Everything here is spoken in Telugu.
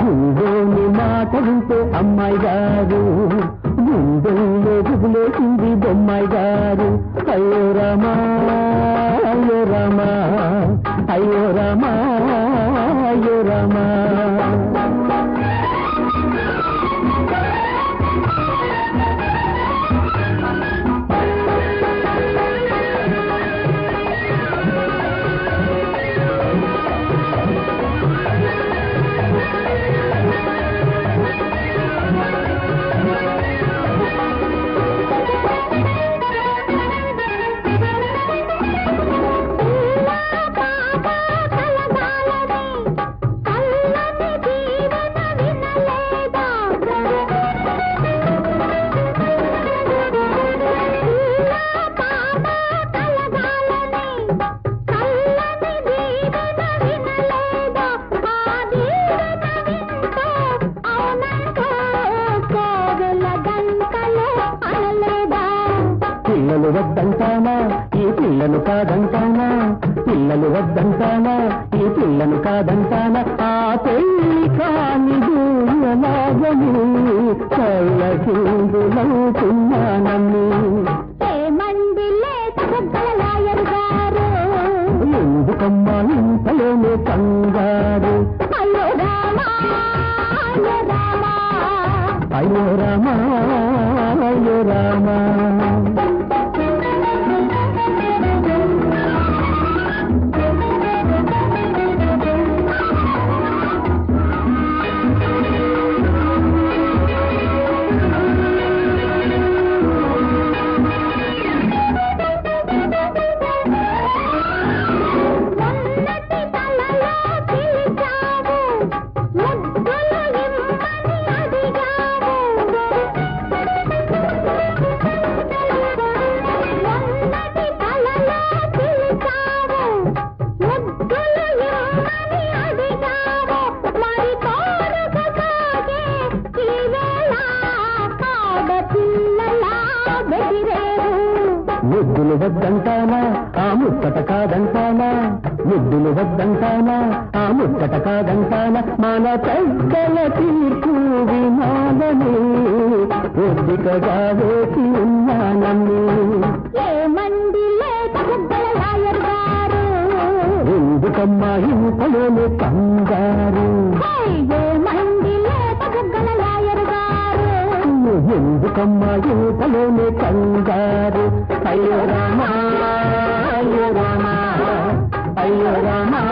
గుండెని మాట వింటే అమ్మాయి గారు. గుండెల్లో గుబులేసింది బొమ్మాయి గారు. అయ్యో రామా అయ్యో రామా అయ్యో రామా అయ్యో రామా. పిల్లలు వద్దంటానా? ఈ పిల్లను కాదంటానా? పిల్లలు వద్దంటానా? ఈ పిల్లను కాదంటానా? ఆ పెళ్ళి కాని దూయలాగని కళ్ళకిందులవుతున్నానని ఎందుకమ్మా ఇంతలోనే కంగారు అయ్యో రామా అయ్యో రామా అయ్యో రామా అయ్యో రామా ముద్దులు వద్దంటానా ఆ ముచ్చట కాదంటానా ముద్దులు వద్దంటానా ఆ ముచ్చట కాదంటానా మన పెద్దల తీర్పు వినాలని ఒద్దికగా వేసి ఉన్నానని. ఎందుకమ్మా ఇంతలోనే కంగారు? హే, కలలు కంగారు. అయ్యో రామా అయ్యో రామా అయ్యో రామా.